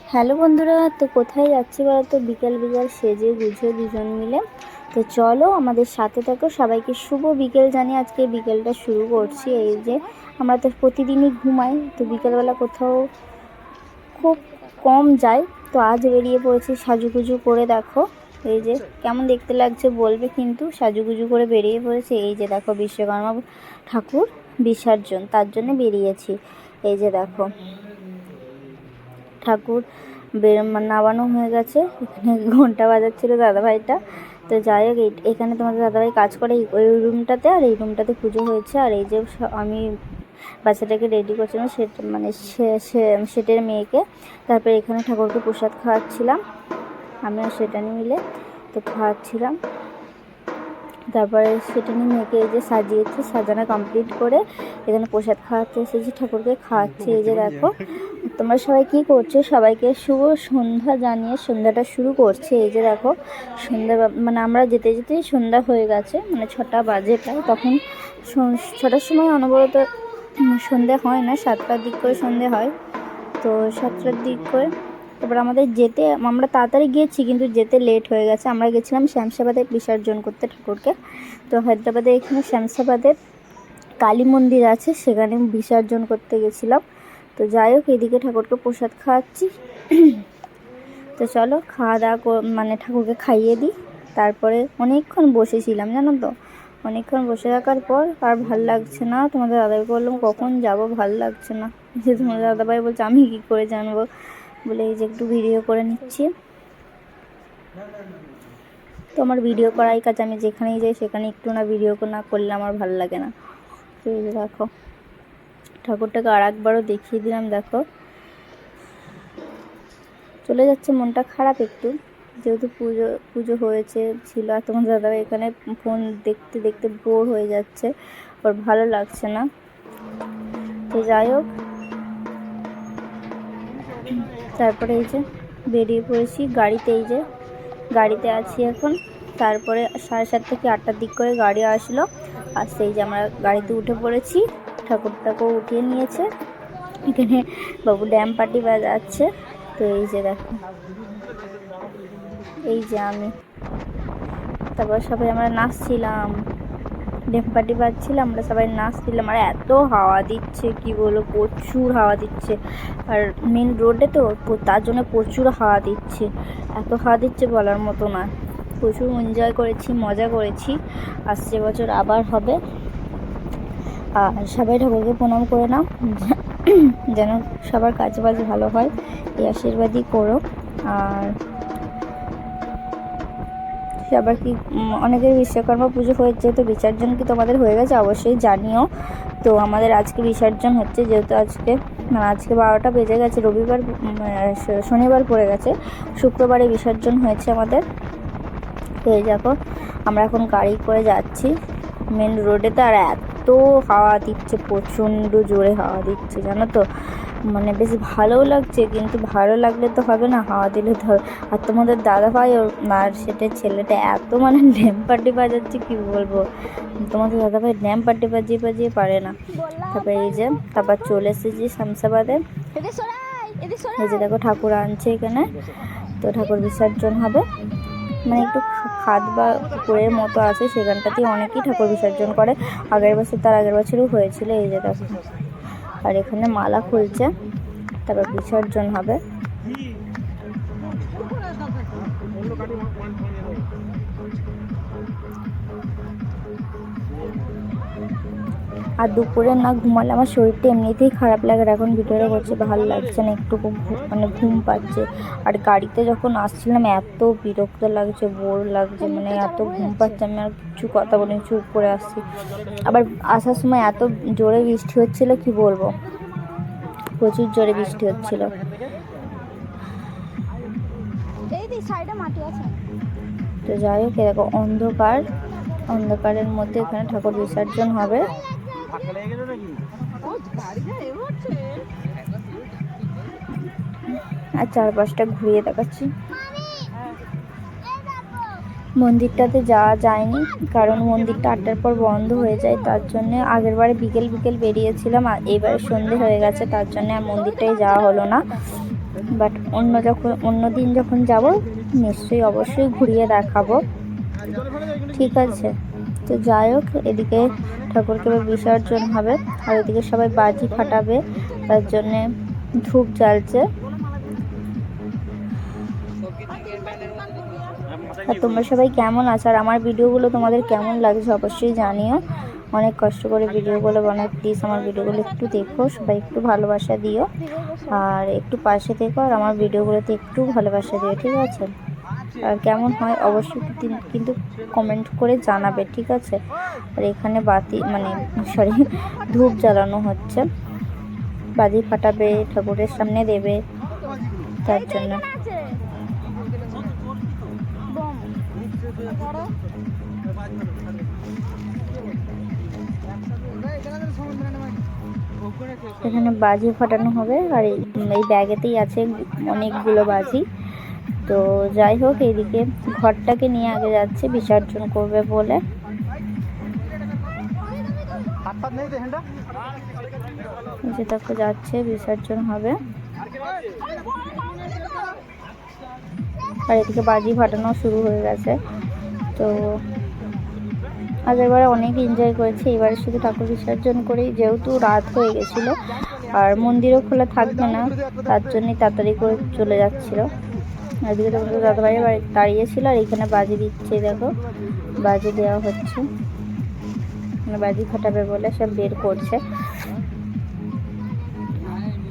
Hello বন্ধুরা, তো কোথায় যাচ্ছি বলো তো বিকেল বিকেল সেজে গুজে দুজন মিলে। তো চলো আমাদের সাথে থাকো, সবাইকে শুভ বিকেল জানিয়ে আজকে বিকেলটা শুরু করছি। এই যে আমরা তো প্রতিদিনই ঘুমাই, তো বিকেলবেলা কোথাও খুব কম যাই। তো আজ বেরিয়ে পড়েছি সাজুগুজু করে, দেখো। এই যে কেমন দেখতে লাগছে বলবে কিন্তু সাজুগুজু করে বেরিয়ে পড়েছে। এই যে দেখো বিশ্বকর্মা ঠাকুর, বিসর্জন, তার জন্য বেরিয়েছি। এই যে দেখো। ঠাকুর বের- মানে নামানো হয়ে গেছে। এখানে ঘণ্টা বাজাচ্ছিল দাদাভাইটা। তো যাই হোক এখানে তোমাদের দাদাভাই কাজ করে ওই রুমটাতে আর এই রুমটাতে পুজো হয়েছে। আর এই যে আমি বাচ্চাটাকে রেডি করছিলাম সে মানে সে- সে- সেটের মেয়েকে। তারপরে এখানে ঠাকুরকে প্রসাদ খাওয়াচ্ছিলাম। আমি আর সেটা মিলে তো খাওয়াচ্ছিলাম। তারপরে সেটা নিয়ে মেয়েকে এই যে সাজিয়েছে সাজানো কমপ্লিট করে এখানে প্রসাদ খাওয়াতে এসেছি ঠাকুরকে খাওয়াচ্ছে এই যে দেখো। তোমরা সবাই কি করছ? সবাইকে শুভ সন্ধ্যা জানিয়ে সন্ধ্যাটা শুরু করছে। এই যে দেখো সন্ধ্যা মানে আমরা যেতে যেতেই সন্ধ্যা হয়ে গেছে মানে ছটা বাজে প্রায়। তখন ছটার সময় অনবরত উম, সন্ধে হয় না সাতটার দিক করে সন্ধে হয়। তো সাতটার দিক করে তারপর আমাদের যেতে, আমরা তাড়াতাড়ি গিয়েছি কিন্তু যেতে লেট হয়ে গেছে। আমরা গেছিলাম শ্যামসাবাদে বিসর্জন করতে ঠাকুরকে। তো হায়দ্রাবাদে এখানে শ্যামসাবাদের কালী মন্দির আছে, সেখানে বিসর্জন করতে গেছিলাম। তো যাই হোক, এদিকে ঠাকুরকে প্রসাদ খাওয়াচ্ছি। তো চলো, খাওয়া দাওয়া মানে ঠাকুরকে খাইয়ে দিই। তারপরে অনেকক্ষণ বসেছিলাম, জানো তো? অনেকক্ষণ বসে থাকার পর আর ভালো লাগছে না। তোমাদের দাদাভাই বললাম কখন যাব? ভালো লাগছে না। যে তোমাদের দাদাভাই বলছে, আমি কী করে জানব? বলে এই যে একটু ভিডিও করে নিচ্ছি। তো আমার ভিডিও করাই কাজ আমি যেখানেই যাই সেখানে একটু না ভিডিও না করলে আমার ভালো লাগে না। এই যে দেখো, ঠাকুরটাকে আর একবারও দেখিয়ে দিলাম, দেখো। চলে যাচ্ছে, মনটা খারাপ একটু। যেহেতু পুজো পুজো হয়েছে, ছিল, আর তোমার দাদা এখানে ফোন দেখতে দেখতে বোর হয়ে যাচ্ছে। ওর ভালো লাগছে না। তো যাই হোক তারপরে এই যে বেরিয়ে পড়েছি গাড়িতে, এই যে গাড়িতে আছি এখন। তারপরে সাড়ে সাত থেকে আটটার দিক করে গাড়ি আসলো। আর সেই যে আমরা গাড়িতে উঠে পড়েছি ঠাকুরটাকেও উঠিয়ে নিয়েছে। এখানে বাবু ড্যাম পার্টি বাজাচ্ছে। তো এই যে দেখো, এই যে আমি। তারপর সবাই আমরা নাচছিলাম। ড্যাম পার্টি বাজছিলাম আমরা সবাই নাচছিলাম, আর এত হাওয়া দিচ্ছে, কি বলব, প্রচুর হাওয়া দিচ্ছে। আর মেন রোডে তো তো তার জন্য প্রচুর হাওয়া দিচ্ছে। এত হাওয়া দিচ্ছে বলার মতো না। প্রচুর এনজয় করেছি, মজা করেছি। আসছে বছর আবার হবে। আর সবাই ঠাকুরকে প্রণাম করে নাও। যেন সবার কাজ বাজ ভালো হয়, এই আশীর্বাদই করো। আর সবার কি অনেকের বিশ্বকর্মা পুজো হয়েছে তো বিসর্জন কি তোমাদের হয়ে গেছে অবশ্যই জানিও। তো আমাদের আজকে বিসর্জন হচ্ছে, যেহেতু আজকে মানে আজকে বারোটা বেজে গেছে, রবিবার শনিবার পড়ে গেছে, শুক্রবারে বিসর্জন হয়েছে আমাদের। এই দেখো, আমরা এখন গাড়ি করে যাচ্ছি মেন রোডে তো আর এত হাওয়া দিচ্ছে, প্রচণ্ড জোরে হাওয়া দিচ্ছে, জানো তো? মানে বেশ ভালোও লাগছে, কিন্তু ভালো লাগলে তো হবে না হাওয়া দিলে হবে। আর তোমাদের দাদা ভাই আর সেটা ছেলেটা এত মানে ড্যাম পার্টি বাজাচ্ছে, কি বলব? তোমাদের দাদা ভাই ড্যাম পার্টি বাজিয়ে বাজিয়ে পারে না। তারপরে এই যে, তারপর চলে এসেছি শামসাবাদে। এই যে দেখো ঠাকুর আনছে এখানে, তো ঠাকুর বিসর্জন হবে। মানে একটু খাদ বা পুকুরের মতো আছে, সেখানটাতেই অনেকেই ঠাকুর বিসর্জন করে। আগের বছর তার আগের বছরও হয়েছিল, এই যে দেখো। আর এখানে মালা খুলছে তারপর বিসর্জন হবে। আর দুপুরে না ঘুমালে আমার শরীরটা এমনিতেই খারাপ লাগে এখন ভিডিওটা করছে ভালো লাগছে না একটু মানে ঘুম পাচ্ছে। আর গাড়িতে যখন আসছিলাম এত বিরক্ত লাগছে বোর লাগছে মানে এত ঘুম পাচ্ছে আমি আর কিছু কথা বলি চুপ করে আসছি। আবার আসার সময় এত জোরে বৃষ্টি হচ্ছিল কি বলব? প্রচুর জোরে বৃষ্টি হচ্ছিল। তো যাই হোক এ দেখো অন্ধকার। অন্ধকারের মধ্যে এখানে ঠাকুর বিসর্জন হবে। আর চারপাশটা ঘুরিয়ে দেখাচ্ছি। মন্দিরটাতে যাওয়া যায়নি, কারণ মন্দিরটা আটটার পর বন্ধ হয়ে যায়, তার জন্য আগের বারে বিকেল বিকেল বেরিয়েছিলাম, আর এবারে সন্ধে হয়ে গেছে, তার জন্য আর মন্দিরটায় যাওয়া হলো না। বাট অন্য যখন, অন্য দিন যখন যাব, নিশ্চয়ই অবশ্যই ঘুরিয়ে দেখাবো। ঠিক আছে, তো যাই হোক, এদিকে ঠাকুরকে বিসর্জন হবে। আর এদিকে সবাই বাজি ফাটাবে, তার জন্যে ধূপ জ্বালছে। আর তোমরা সবাই কেমন আছো? আর আমার ভিডিওগুলো তোমাদের কেমন লাগছে অবশ্যই জানিও। অনেক কষ্ট করে ভিডিওগুলো বানাই। প্লিজ আমার ভিডিওগুলো একটু দেখো, সবাই একটু ভালোবাসা দিও। আর একটু পাশে থেকো, আর আমার ভিডিওগুলোতে একটু ভালোবাসা দিও, ঠিক আছে? কেমন হয় অবশ্যই কিন্তু- কমেন্ট করে জানাবে, ঠিক আছে? আর এখানে বাতি মানে সরি ধূপ জ্বালানো হচ্ছে। বাজি ফাটাবে, ঠাকুরের সামনে দেবে, তার জন্য। এখানে বাজি ফাটানো হবে, আর এই ব্যাগেতেই আছে অনেকগুলো বাজি। তো যাই হোক এইদিকে ঘরটাকে নিয়ে আগে যাচ্ছে, বিসর্জন করবে বলে। যে দেখো যাচ্ছে, বিসর্জন হবে। আর এদিকে বাজি ফাটানো শুরু হয়ে গেছে। তো আগেরবারে অনেক এনজয় করেছি, এবারে শুধু ঠাকুর বিসর্জন করেই, যেহেতু রাত হয়ে গেছিল, আর মন্দিরও খোলা থাকবে না, তার জন্যই তাড়াতাড়ি করে চলে যাচ্ছিল। এদিকে তোমাদের দাদাভাই দাঁড়িয়েছিল আর এখানে বাজি দিচ্ছে, দেখো। বাজি দেওয়া হচ্ছে। মানে বাজি ফাটাবে বলে সব বের করছে।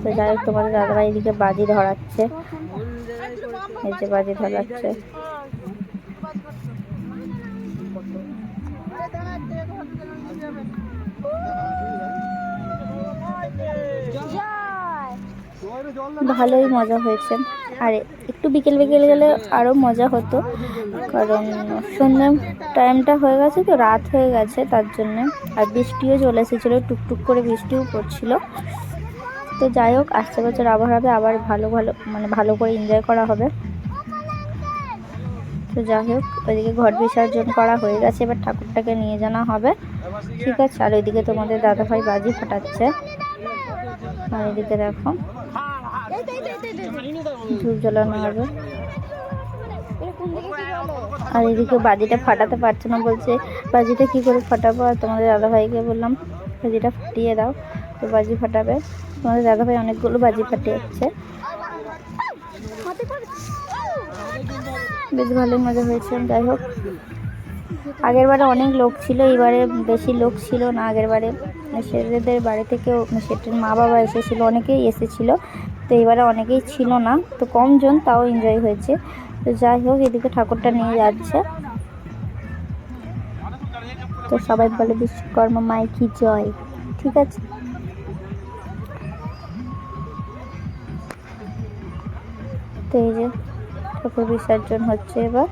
তো যাই হোক, তোমাদের দাদাভাই এদিকে বাজি ধরাচ্ছে। এই যে বাজি ধরাচ্ছে। ভালোই মজা হয়েছে। আর একটু বিকেল বিকেল গেলে আরও মজা হতো, কারণ সন্ধ্যে টাইমটা হয়ে গেছে তো, রাত হয়ে গেছে তার জন্যে। আর বৃষ্টিও চলে এসেছিল, টুকটুক করে বৃষ্টিও পড়ছিল। তো যাই হোক আসছে বছর আবার হবে, আবার ভালো ভালো মানে ভালো করে এনজয় করা হবে। তো যাই হোক, ওইদিকে ঘট বিসর্জন করা হয়ে গেছে, এবার ঠাকুরটাকে নিয়ে জানা হবে। ঠিক আছে, আর ওইদিকে তোমাদের দাদাভাই বাজি ফাটাচ্ছে। আর এদিকে দেখো ধূপ জ্বালানো হবে আর এদিকে বাজিটা ফাটাতে পারছে না, বলছে, বাজিটা কি করে ফাটাবো? আর তোমাদের দাদাভাইকে বললাম, বাজিটা ফাটিয়ে দাও। তো বাজি ফাটাবে। তোমাদের দাদাভাই অনেকগুলো বাজি ফাটিয়ে যাচ্ছে বেশ ভালোই মজা হয়েছে, যাই হোক। আগের বারে অনেক লোক ছিল এবারে বেশি লোক ছিল না। আগের বারে সেটেদের বাড়ি থেকেও সেটের মা বাবা এসেছিল, অনেকেই এসেছিল। তো এবারে অনেকেই ছিল না। তো কম জন তাও এনজয় হয়েছে। তো যাই হোক, এদিকে ঠাকুরটা নিয়ে যাচ্ছে। তো সবাই বলে, বিশ্বকর্মা মাই কি জয়? ঠিক আছে। তো এই যে ঠাকুর বিসর্জন হচ্ছে এবার।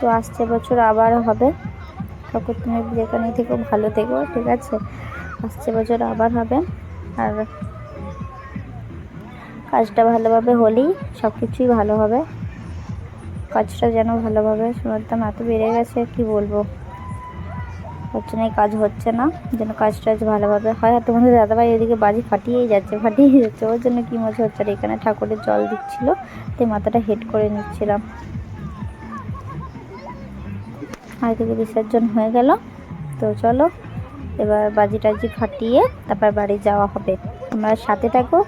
তো আসছে বছর আবার হবে। ঠাকুর তুমি যেখানে থেকো, ভালো থেকো, ঠিক আছে? আসছে বছর আবার হবে। আর কাজটা ভালোভাবে হলেই সব কিছুই ভালো হবে। কাজটা যেন ভালোভাবে শুনতাম, এত বেড়ে গেছে, কি বলব? হচ্ছে না কাজ হচ্ছে না, যেন কাজ টাজ ভালোভাবে হয়। আর তোমাদের দাদাভাই এদিকে বাজি ফাটিয়েই যাচ্ছে ফাটিয়েই যাচ্ছে। ওর জন্য কী মজা হচ্ছে? আর এখানে ঠাকুরের জল দিচ্ছিল, তাই মাথাটা হেড করে নিচ্ছিলাম। আর এদিকে বিসর্জন হয়ে গেল, তো চলো, এবার বাজি টাজি ফাটিয়ে তারপর বাড়ি যাওয়া হবে। তোমরা সাথে থাকো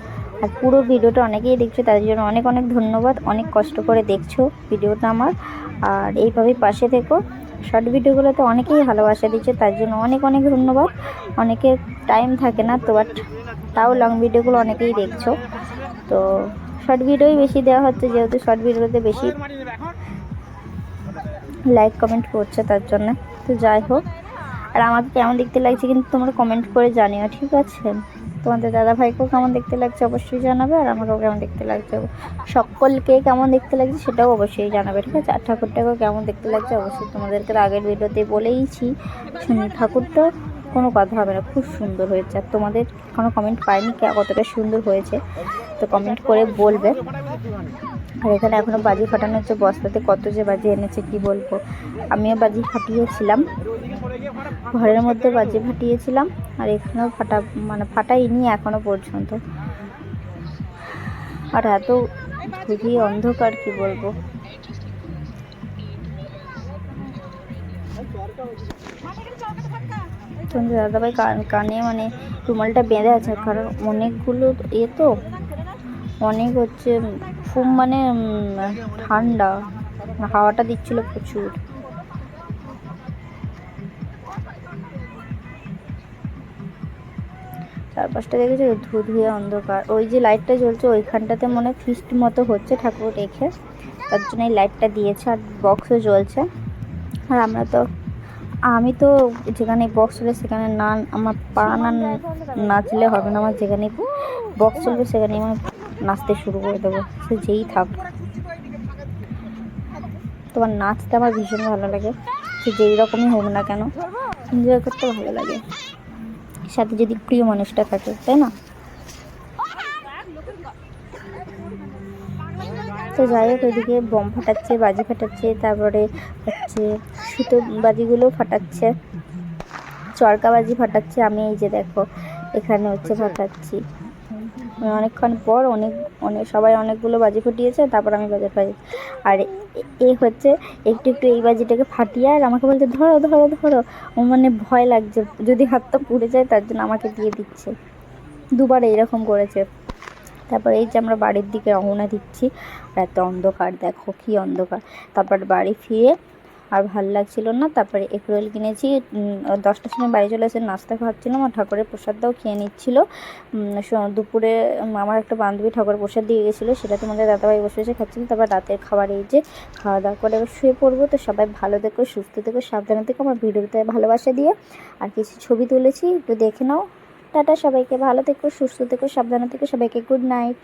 আর পুরো ভিডিওটা অনেকেই দেখছ, তাদের জন্য অনেক অনেক ধন্যবাদ, অনেক কষ্ট করে দেখছ ভিডিওটা আমার। আর এইভাবেই পাশে থেকো। শর্ট ভিডিওগুলোতে অনেকেই ভালোবাসা দিচ্ছে, তার জন্য অনেক অনেক ধন্যবাদ। অনেকের টাইম থাকে না তো, বাট তাও লং ভিডিওগুলো অনেকেই দেখছ। তো শর্ট ভিডিওই বেশি দেওয়া হচ্ছে, যেহেতু শর্ট ভিডিওতে বেশি লাইক কমেন্ট করছে তার জন্য। তো যাই হোক, আর আমাকে কেমন দেখতে লাগছে কিন্তু তোমরা কমেন্ট করে জানিও, ঠিক আছে? তোমাদের দাদা ভাইকেও কেমন দেখতে লাগছে অবশ্যই জানাবে, আর আমাকেও কেমন দেখতে লাগছে, সকলকে কেমন দেখতে লাগছে সেটাও অবশ্যই জানাবে, ঠিক আছে? আর ঠাকুরটাকেও কেমন দেখতে লাগছে অবশ্যই তোমাদেরকে আগের ভিডিওতে বলেইছি, শুনি ঠাকুরটা কোনো কথা হবে না, খুব সুন্দর হয়েছে। আর তোমাদের কোনো কমেন্ট পাইনি কতটা সুন্দর হয়েছে, তো কমেন্ট করে বলবে। আর এখানে এখনও বাজি ফাটানো হচ্ছে, বস্তাতে কত যে বাজি এনেছে কি বলব। আমিও বাজি ফাটিয়েছিলাম। ঘরের মধ্যে বাজি ফাটিয়েছিলাম আর এখানেও ফাটা মানে ফাটাইনি এখনও পর্যন্ত। আর এত খুবই অন্ধকার, কি বলব? দাদাভাই কানে মানে রুমালটা বেঁধে আছে, কারণ অনেকগুলো এ তো, অনেক হচ্ছে খুব মানে ঠান্ডা, হাওয়াটা দিচ্ছিল প্রচুর। চারপাশটা দেখেছ? ধু ধুয়ে অন্ধকার। ওই যে লাইটটা জ্বলছে, ওইখানটাতে মনে ফিস্ট মতো হচ্ছে ঠাকুর রেখে। তার জন্য এই লাইটটা দিয়েছে আর বক্সও জ্বলছে। আর আমরা তো, আমি তো যেখানে বক্স চলে সেখানে না, আমার পা না নাচলে হবে না, আমার যেখানে বক্স চলবে সেখানে আমি নাচতে শুরু করে দেবো। সে যেই থাক। তোমার নাচতে আমার ভীষণ ভালো লাগে। সে যেই রকমই হোক না কেন এনজয় করতে ভালো লাগে। সাথে যদি প্রিয় মানুষটা থাকে, তাই না? তো যাই হোক, ওইদিকে বম ফাটাচ্ছে, বাজি ফাটাচ্ছে, তারপরে হচ্ছে সুতো বাজিগুলো ফাটাচ্ছে চরকা বাজি ফাটাচ্ছে, আমি এই যে দেখো, এখানে হচ্ছে ফাটাচ্ছি। অনেকক্ষণ পর অনেক অনেক, সবাই অনেকগুলো বাজি ফুটিয়েছে, তারপর আমি বাজার পাই আর এ- হচ্ছে একটু একটু এই বাজিটাকে ফাটিয়ে আর আমাকে বলছে, ধরো ধরো ধরো। মানে ভয় লাগছে, যদি হাতটা পুড়ে যায় তার জন্য আমাকে দিয়ে দিচ্ছে। দুবার এইরকম করেছে। তারপর এই যে আমরা বাড়ির দিকে রওনা দিচ্ছি, আর এত অন্ধকার, দেখো কি অন্ধকার। তারপর বাড়ি ফিরে আর ভালো লাগছিল না। তারপরে এগরোল কিনেছি। দশটার সময় বাড়ি চলে এসে নাস্তা খাচ্ছিলাম আর ঠাকুরের প্রসাদটাও খেয়ে নিচ্ছিল। দুপুরে আমার একটা বান্ধবী ঠাকুরের প্রসাদ দিয়ে গেছিল। সেটা তো তোমাদের দাদাভাই বসে বসে খাচ্ছিল। তারপর রাতের খাবার এই যে, খাওয়া দাওয়া করে এবার শুয়ে পড়ব। তো সবাই ভালো থেকো, সুস্থ থেকো, সাবধানে থেকো, আমার ভিডিওতে ভালোবাসা দিয়ে আর কিছু ছবি তুলেছি, একটু দেখে নাও। টাটা সবাইকে, ভালো থেকো, সুস্থ থেকো, সাবধানে থেকো। সবাইকে গুড নাইট।